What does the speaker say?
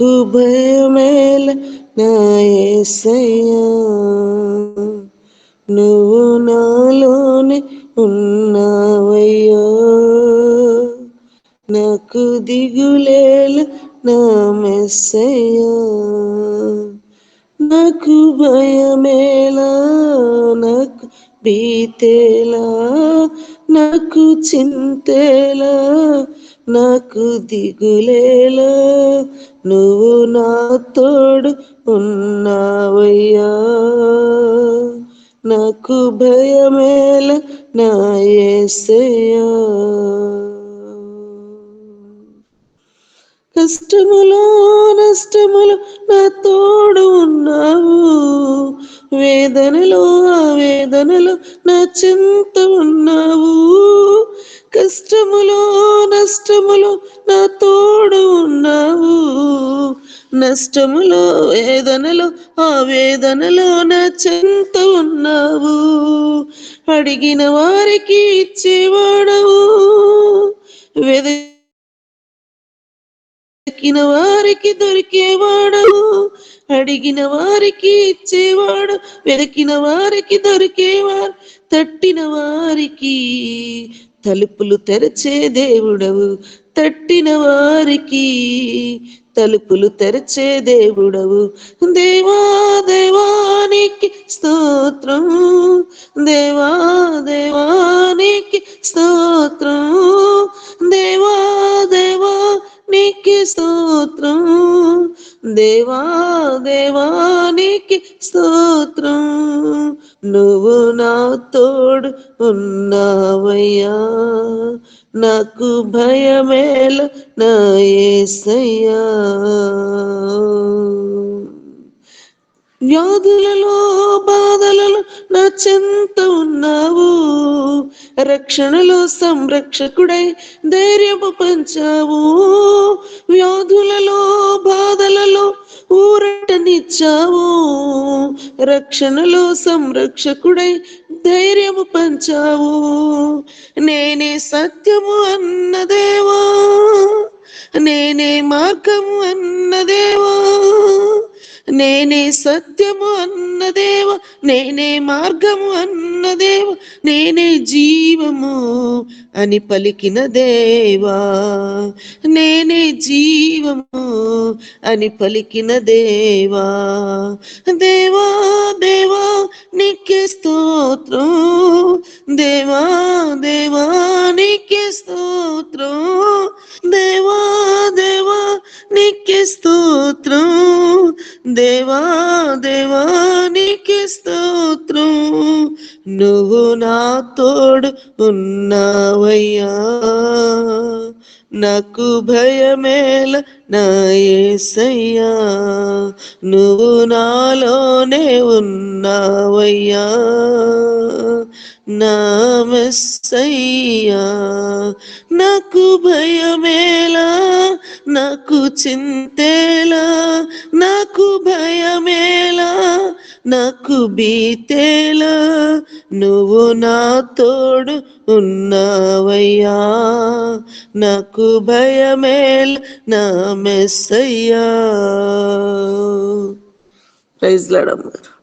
నాకు భయమేల నా నువ్వు నాలోనే ఉన్నావయ్యో. నాకు దిగులేల నా మెస్సయ్యా. నాకు భయమేలా నాకు బీతేలా నాకు చింతేలా నాకు దిగులేలా నువ్వు నా తోడు ఉన్నావయ్యా. నాకు భయమేల నా యేసయ్యా కష్టములో నష్టములు నా తోడు ఉన్నావు. వేదనలో ఆ వేదనలో నా చింత ఉన్నావు. కష్టములో నష్టములో నా తోడు ఉన్నావు. నష్టములో వేదనలో ఆ వేదనలో నా చెంత ఉన్నావు. అడిగిన వారికి ఇచ్చేవాడవు. వెద వారికి దొరికేవాడవు. అడిగిన వారికి ఇచ్చేవాడు వెదకిన వారికి దొరికేవాడు తట్టిన వారికి తలుపులు తెరచే దేవుడవు తట్టిన వారికి. తలుపులు తెరచే దేవుడవు దేవా దేవానికి స్తోత్రం. దేవా దేవానికి స్తోత్రం. దేవా దేవా నీకి స్తోత్రం దేవా నీకి స్తోత్రం. నువ్వు నా తోడు ఉన్నావయ్యా. నాకు భయమేల నా వ్యాధులలో బాధలలో నా చెంత ఉన్నావు. రక్షణలో సంరక్షకుడై ధైర్యము పంచావు. వ్యాధులలో బాధలలో ఊరటనిచ్చావు. రక్షణలో సంరక్షకుడై ధైర్యము పంచావు. నేనే సత్యము అన్నదేవా? నేనే మార్గము అన్నదేవా? నేనే సత్యము అన్నదేవ నేనే మార్గము అన్నదేవ నేనే జీవము అని పలికిన దేవా. నేనే జీవము అని పలికిన దేవా. దేవా దేవా నీకే స్తోత్రం. దేవా దేవా దేవా దేవానికి స్తోత్రం. నువ్వు నా తోడు ఉన్నావయ్యా. నాకు భయమేల నా యేసయ్యా నువ్వు నాలోనే ఉన్నావయ్యా. నా మెస్సయ్యా నాకు భయమేలా నాకు చింతేలా నాకు బీతేలా నువ్వు నా తోడు ఉన్నావయ్యా. నాకు భయమేల నా మెస్సయ్యా. ప్రైజ్ లాడమ్మారు